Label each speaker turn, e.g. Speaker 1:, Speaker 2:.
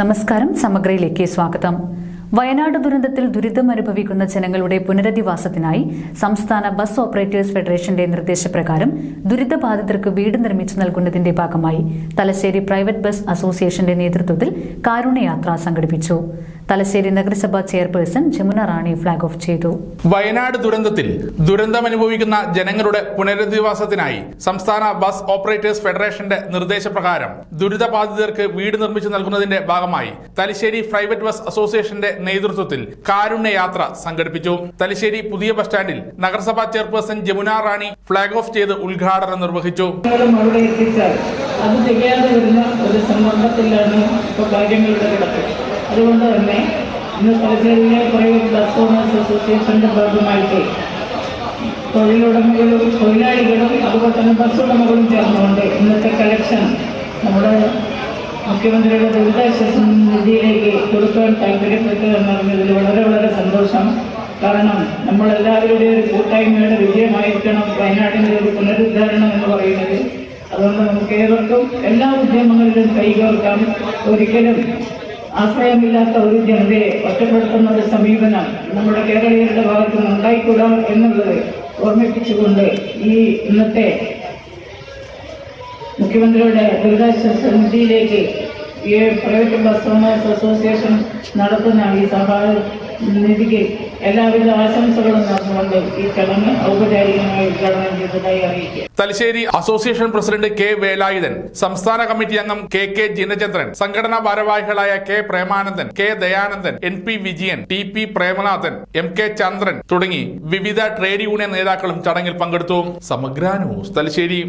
Speaker 1: നമസ്കാരം സമഗ്രയിലേക്ക് സ്വാഗതം. വയനാട് ദുരന്തത്തിൽ ദുരിതം അനുഭവിക്കുന്ന ജനങ്ങളുടെ പുനരധിവാസത്തിനായി സംസ്ഥാന ബസ് ഓപ്പറേറ്റേഴ്സ് ഫെഡറേഷന്റെ നിർദ്ദേശപ്രകാരം ദുരിതബാധിതർക്ക് വീട് നിർമ്മിച്ചു നൽകുന്നതിന്റെ ഭാഗമായി തലശ്ശേരി പ്രൈവറ്റ് ബസ് അസോസിയേഷന്റെ നേതൃത്വത്തിൽ കാരുണ്യയാത്ര സംഘടിപ്പിച്ചു. തലശ്ശേരി നഗരസഭാ chairperson Jamuna Rani flag off ചെയ്തു.
Speaker 2: വയനാട് ദുരന്തത്തിൽ ദുരന്തമനുഭവിക്കുന്ന ജനങ്ങളുടെ പുനരധിവാസത്തിനായി സംസ്ഥാന ബസ് ഓപ്പറേറ്റേഴ്സ് ഫെഡറേഷന്റെ നിർദ്ദേശപ്രകാരം ദുരിതബാധിതർക്ക് വീട് നിർമ്മിച്ചു നൽകുന്നതിന്റെ ഭാഗമായി തലശ്ശേരി പ്രൈവറ്റ് ബസ് അസോസിയേഷന്റെ നേതൃത്വത്തിൽ കാരുണ്യ യാത്ര സംഘടിപ്പിച്ചു. തലശ്ശേരി പുതിയ ബസ് സ്റ്റാൻഡിൽ നഗരസഭാ chairperson Jamuna Rani flag off ചെയ്ത് ഉദ്ഘാടനം നിർവഹിച്ചു.
Speaker 3: അത് തികയാതെ വരുന്ന ഒരു സമ്മർദ്ദത്തിലാണ് ഇപ്പോൾ കാര്യങ്ങളുടെ കിടപ്പ്. അതുകൊണ്ട് തന്നെ ഇന്ന് തലശ്ശേരിയിലെ പ്രൈവറ്റ് ബസ് ഓണേഴ്സ് അസോസിയേഷന്റെ ഭാഗമായിട്ട് തൊഴിലുടമകളും തൊഴിലാളികളും അതുപോലെ തന്നെ ബസ് ഉടമകളും ചേർന്നുകൊണ്ട് ഇന്നത്തെ കളക്ഷൻ നമ്മുടെ മുഖ്യമന്ത്രിയുടെ ദുരിതാശ്വാസ നിധിയിലേക്ക് കൊടുക്കാൻ താല്പര്യപ്പെട്ടു എന്നറിഞ്ഞതിൽ വളരെ വളരെ സന്തോഷം. കാരണം നമ്മളെല്ലാവരുടെയും ഒരു കൂട്ടായ്മയുടെ വിജയമായിരിക്കണം വയനാടിന്റെ ഒരു പുനരുദ്ധാരണം എന്ന് പറയുന്നത്. അതുകൊണ്ട് നമുക്ക് ഏവർക്കും എല്ലാ ഉദ്യമങ്ങളിലും കൈകോർക്കാം. ഒരിക്കലും ആശ്രയമില്ലാത്ത ഒരു ജനതയെ ഒറ്റപ്പെടുത്തുന്ന ഒരു സമീപനം നമ്മുടെ കേരളീയരുടെ ഭാഗത്ത് നിന്ന് ഉണ്ടായിക്കൂടാ എന്നുള്ളത് ഓർമ്മിപ്പിച്ചുകൊണ്ട് ഈ ഇന്നത്തെ മുഖ്യമന്ത്രിയുടെ ദുരിതാശ്വാസ നിധിയിലേക്ക് ഈ പ്രൈവറ്റ് ബസ് ഓണേഴ്സ് അസോസിയേഷൻ നടത്തുന്ന ഈ സഹായ നിധിക്ക് എല്ലാവിധ ആശംസകളും നടന്നുകൊണ്ട് ഈ ചടങ്ങ് ഔപചാരികമായി ഉദ്ഘാടനം ചെയ്തതായി അറിയിക്കുക
Speaker 2: Thalassery association president K Velayudhan സംസ്ഥാന കമ്മിറ്റി അംഗം കെ കെ ജിനചന്ദ്രൻ സംഘടനാ ഭാരവാഹികളായ K Premanandan K Dayanandan N P Vijayan T P Premanathan M K Chandran തുടങ്ങി വിവിധ ട്രേഡ് യൂണിയൻ നേതാക്കളും ചടങ്ങിൽ പങ്കെടുത്തു. സമഗ്ര ന്യൂസ് തലശ്ശേരി.